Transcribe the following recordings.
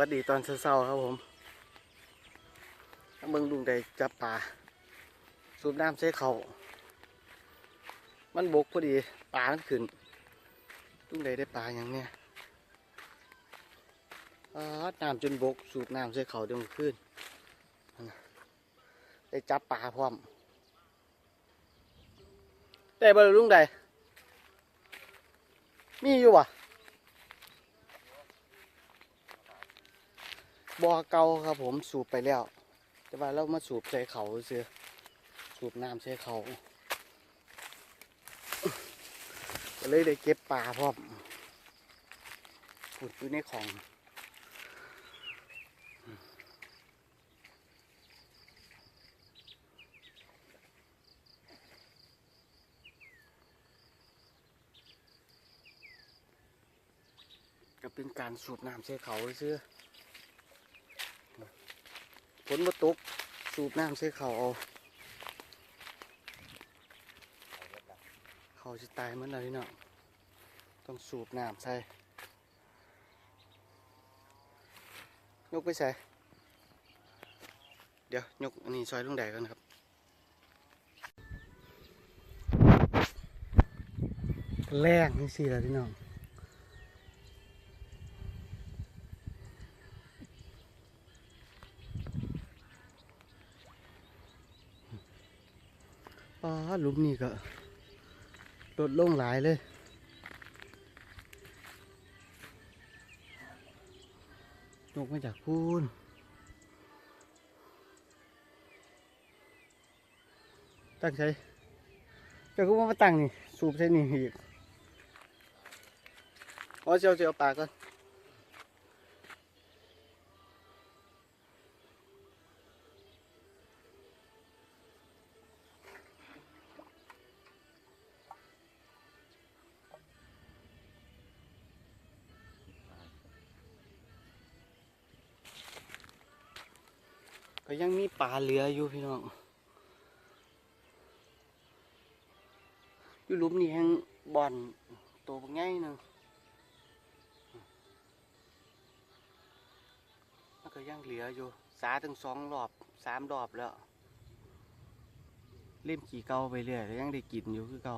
วัสดีตอนเช้าๆครับผมเมืองลุงได้จับปลาสูบน้ำใส่เขามันบกพอดีปลามันขึ้นลุงได้ได้ปลาอย่างเนี้ยน้ำจนบกสูบน้ำใส่เขาเดี๋ยวขึ้นได้จับปลาพร้อมได้บ่ล่ะลุงได้มีอยู่วะ บ่อเก่าครับผมสูบไปแล้ว แต่ว่าเรามาสูบใส่เขาเสือสูบน้ำใส่เขาก็เลยได้เก็บปลาพร้อมขุดอยู่ในของก็เป็นการสูบน้ำใส่เขาเสือ นมาตก สูบน้ำใส่เขาเอาเขาจะตายเมือนอะไรเนาะต้องสูบน้ำใส่ยกไปใส่เดี๋ยวยกอันนี้ซอยลุงแดกกันครับแรงนี่สิล่ะพี่น้อง อ๋อหลุ มนี่ก็ลดลงหลายเลยยกมาจากพูนตั้งใจเจ้าก็ว่ามาตั้งนี่ สูบใส่นี่อีกอ๋อเจียวเจียวปากก่อน ก็ยังมีปลาเหลืออยู่พี่น้อง อยู่ลุมนี่แห้งบ่อนโตบักใหญ่หนึงมันก็ยังเหลืออยู่ สาถึงสองรอบสามรอบแล้ว เล่มขี่เก่าไปเรื่อยก็ยังได้กินอยู่คือเก่า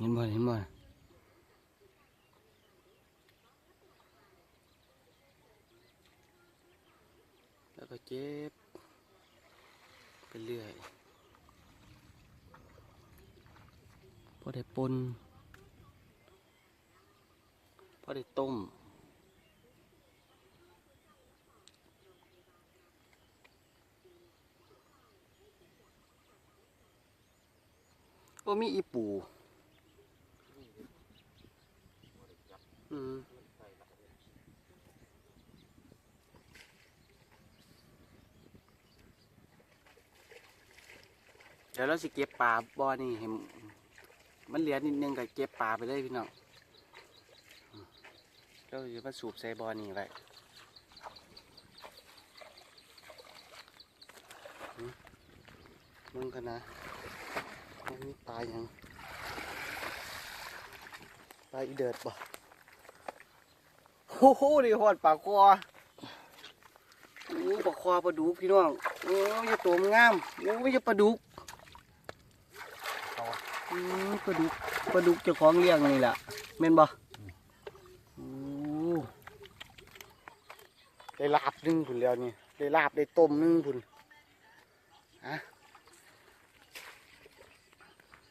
เห็นบ่เห็นบ่แล้ว ก็เจ็บไปเรื่อยพอได้ปนพอได้ต้มก็มีอีปู อืมเดี๋ยวเราสิเก็บปลาบ่อนี่เห็นมันเหลือนิดนึงก็เก็บปลาไปเลยพี่น้องเราจะมาสูบใส่บ่อนี่ไว้มึงกันนะยังมีปลายังปลาอีเดิดบ่โอ้โหนี่หอดปลาคอโอ้ปลาคอปลาดุกพี่น้องโอ้ยตัวมันงามโอ้ยปลาดุก ปลาดุกปลาดุกเจ้าของเลี้ยงนี่แหละแม่นบ่โอ้ได้ลาบนึงพุ่นแล้วนี่ได้ลาบได้ต้มนึงพุ่นฮะ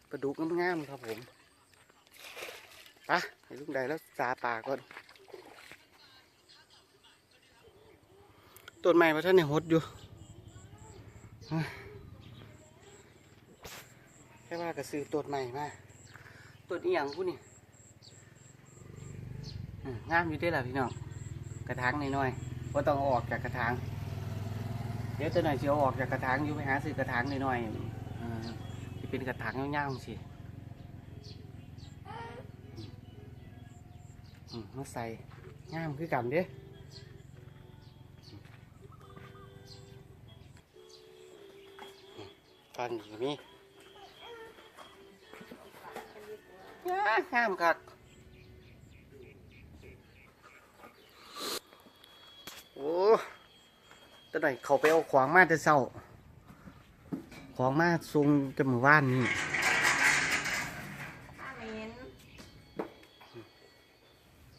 ปลาดุกงามๆครับผมไปให้ลุงได้แล้วสาปลาก่อนต้นไม้มาท่านในหดอยู่ ว่าก็ซื้อต้นใหม่มาต้นอีหยังผู้นี่งามอยู่ได้อล่ะพี่น้องกระถางน้อยๆว่าต้องออกจากกระถาง เดี๋ยวจะหน่อยสิเอาออกจากกระถางอยู่ไปหาซื้อกระถางน้อยๆเออที่เป็นกระถางยาวๆสิมมาใส่งามคือกันเด้ปฟันอีกมี งามงามคักโอ้ตอนไหนเขาไปเอาขวางมาแต่เศร้าขวางมาซุงแต่หมู่านนี่ป้าเมน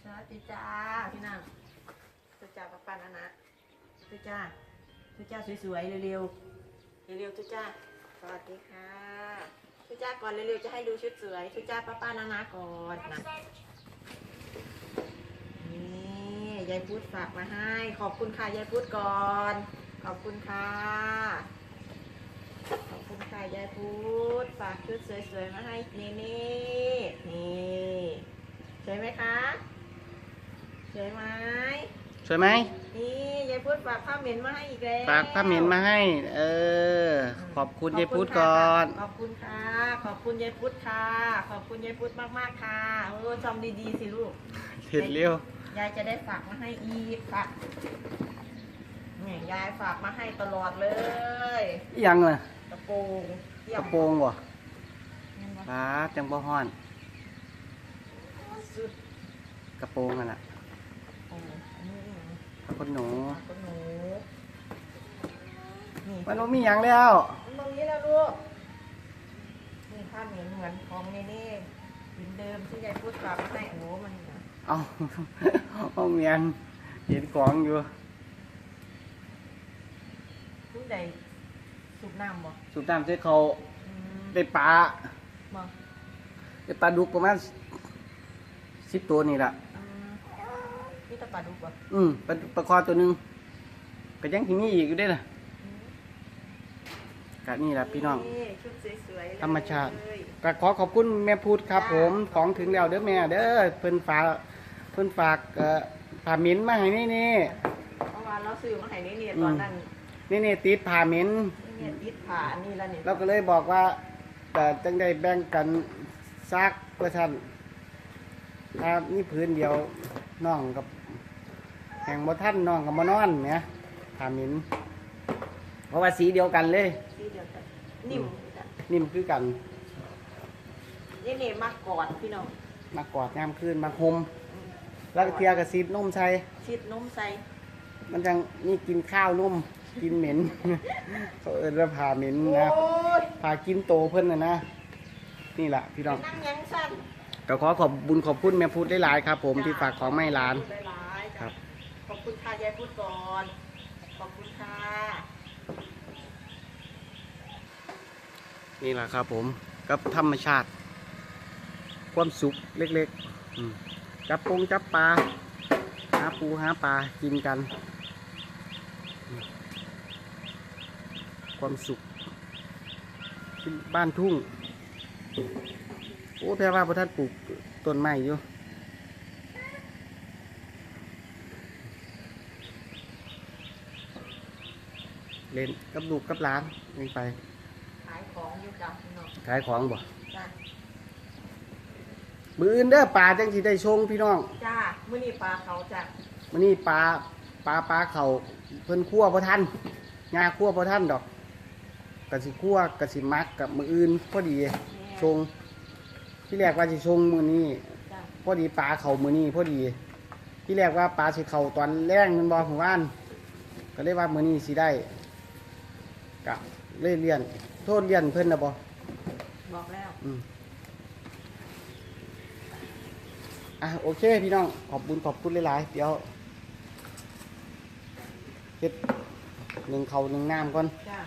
สวัสดีจ้าพี่นางทุจ้าป้าป้านะนะทุจ้าทุจ้าสวยๆเร็วๆเร็วๆทุจ้าสวัสดีค่ะ ทุจ้าก่อนเร็วๆจะให้ดูชุดสวยทุจ้าป้าป้านะนะก่อนนะนี่ยายพุธฝากมาให้ ขอบคุณค่ะยายพุธก่อน ขอบคุณค่ะขอบคุณค่ะยายพุธฝากชุดสวยๆมาให้เนเน่นี่สวยไหมคะสวยไหม วยไหมนี่ยายพุธฝากผ้าเหม็นมาให้อีกแล้วฝากผ้าเหม็นมาให้ เออ ขอบคุณยายพุทธก่อน ขอบคุณค่ะ ขอบคุณยายพุธค่ะ ขอบคุณยายพุธมากๆค่ะโอ้จำดีๆสิลูกเห็นเร็ว ยายจะได้ฝากมาให้อีกค่ะเนี่ยยายฝากมาให้ตลอดเลยอิหยังล่ะกระโปรงเยี่ยกมระโปรงบ่เห็นปะฟ้าจังบ่ฮ้อน สุด กระโปรงนั่นน่ะโอ้อันนี้ อีกนะผ้าขนหนูคุณหนูนี่มันบ่มีหยังแล้วมันตรงนี้แล้วลูก นี่ภาพเหมือนเหมือนของเนเน่เหมือนเดิมที่ยายพูดกลับมาให้โอ้โหมันน่ะเอาเอาเมียนเห็นของอยู่ลูกใดสูบน้ำบ่สูบน้ำใส่เขาอืมได้ปลาบ่ได้ปลาดุกประมาณสิบตัวนี่ล่ะอืม นี่ตะปลาดุกบ่อืมปลาปลาคอตัวหนึงก็ยังที่มีอีกอยู่เด้ล่ะอืมกะนี่ล่ะพี่น้องนี่ชุดสวยๆเลยธรรมชาติ ก็ขอขอบคุณแม่พูดครับผมของถึงแล้วเด้อแม่เด้อเพิ่นฝากเพิ่นฝากเอ่อผ้าหมิ้นมาให้นี่นี่เมื่อวานเราซื้อมาให้เนเน่ตอนนั้นนี่นี่ติดผ้าหมิ้นเนเน่ติดผ่านี่แล้วนี่เราก็เลยบอกว่าแต่จังได้แบ่งกันซักเพื่อท่านถ้านี่พื้นเดียวน้องกับแห่งบ่ท่านน้องกับบ่นอนเนี่ยผ้าหมิ้นเพราะว่าสีเดียวกันเลย สีเดียวกันนิ่มจ้ะนิ่มคือกันเนเน่มากกอดพี่น้องมากอดยามคืนมาห่มแล้วก็เทียกับซีดนมใส่ชิดนมใส่มันจังนี่กินข้าวนุ่มกินเหม็นเขาเอิ้นว่าผ่าเหม็นโอ้นะยผ่ากินโตเพิ่นนะนะนี่แหละพี่น้องนั่งยังสั้นก็ขอขอบบุญขอบคุณแม่พูดได้หลายๆครับ ผมที่ฝากของไม่ร้าน ขอบคุณค่ะยายพูดก่อน ขอบคุณค่ะ นี่แหละครับผมกับธรรมชาติ ความสุขเล็กๆอืมจับปงจับปลาหาปูหาปลากินกัน ความสุขบ้านทุ่ง โอ้แพรว่าพระท่านปลูกต้นไม้อยู่ เล่นกับลูกกับหลานเล่นไป ขายของอยู่กับพี่น้องขายของบ่จ้ามืออื่นเด้อปลาจังสิได้ชงพี่น้องจ้ามื้อนี้ปลาเขาจ้ะมันนี่ปลาปลาปลาเขาเพิ่นคั่วพอท่านงาคั่วพอท่านดอกกะสิคั่วกะสิมักกับมืออื่นพอดีชงที่แรกว่าสิชงมือนี้จ้าพอดีปลาเขามือนี้พอดี ที่แรกว่าปลาสิเขาตอนแรงมันบอหัวว่านก็เลยว่ามือนี้สิได้ กะเล่เลี่ยน โทษเลี่ยนเพิ่นนะบอบอกแล้ว อืมอะโอเคพี่น้อง ขอบคุณขอบคุณหลายๆ เดี๋ยวเฮ็ดหนึ่งเขาวหนึ่งน้ำก่อน จ้า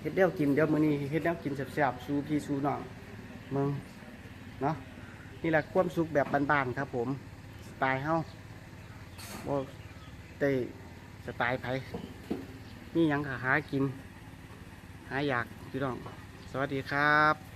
เฮ็ดเดี๋ยวกินเดี๋ยวมื้อนี้เฮ็ดแนวกินแซ่บๆสู้พี่สู้น้องมึงเนาะนี่แหละความสุขแบบบ้านๆครับผมสไตล์เฮาบ่ได้ สไตล์ไผนี่ยังหากิน หาอยากพี่น้อง สวัสดีครับ